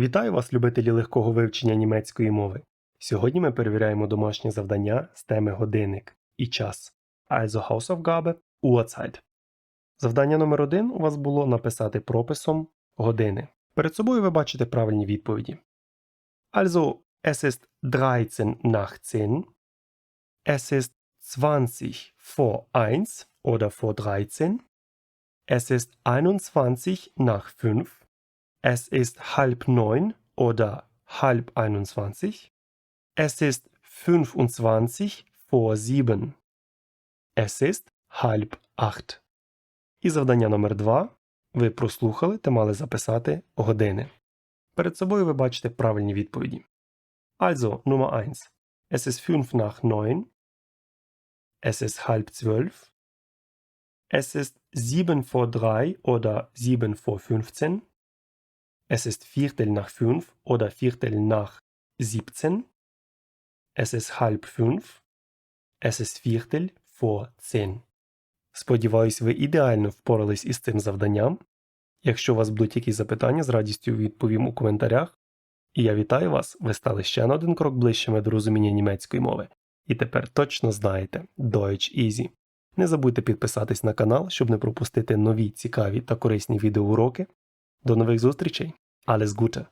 Вітаю вас, любителі легкого вивчення німецької мови. Сьогодні ми перевіряємо домашнє завдання з теми годинник і час. Also Hausaufgabe Uhrzeit. Завдання номер один у вас було написати прописом години. Перед собою ви бачите правильні відповіді. Also, es ist 13 nach 10. Es ist 20 vor 1 oder vor 13. Es ist 21 nach 5. Es ist halb neun oder halb einundzwanzig. Es ist 25 vor sieben. Es ist halb acht. І завдання номер два. Ви прослухали та мали записати години. Перед собою ви бачите правильні відповіді. Also, Nummer 1. Es ist 5 nach 9. Es ist halb 12. Es ist 7 vor 3 oder 7 vor 15. Es ist Viertel nach fünf oder Viertel nach siebzehn. Es ist halb fünf. Es ist Viertel vor zehn. Сподіваюсь, ви ідеально впорались із цим завданням. Якщо у вас будуть якісь запитання, з радістю відповім у коментарях. І я вітаю вас, ви стали ще на один крок ближчими до розуміння німецької мови. І тепер точно знаєте Deutsch Easy. Не забудьте підписатись на канал, щоб не пропустити нові цікаві та корисні відеоуроки. До нових зустрічей! Alles Gute!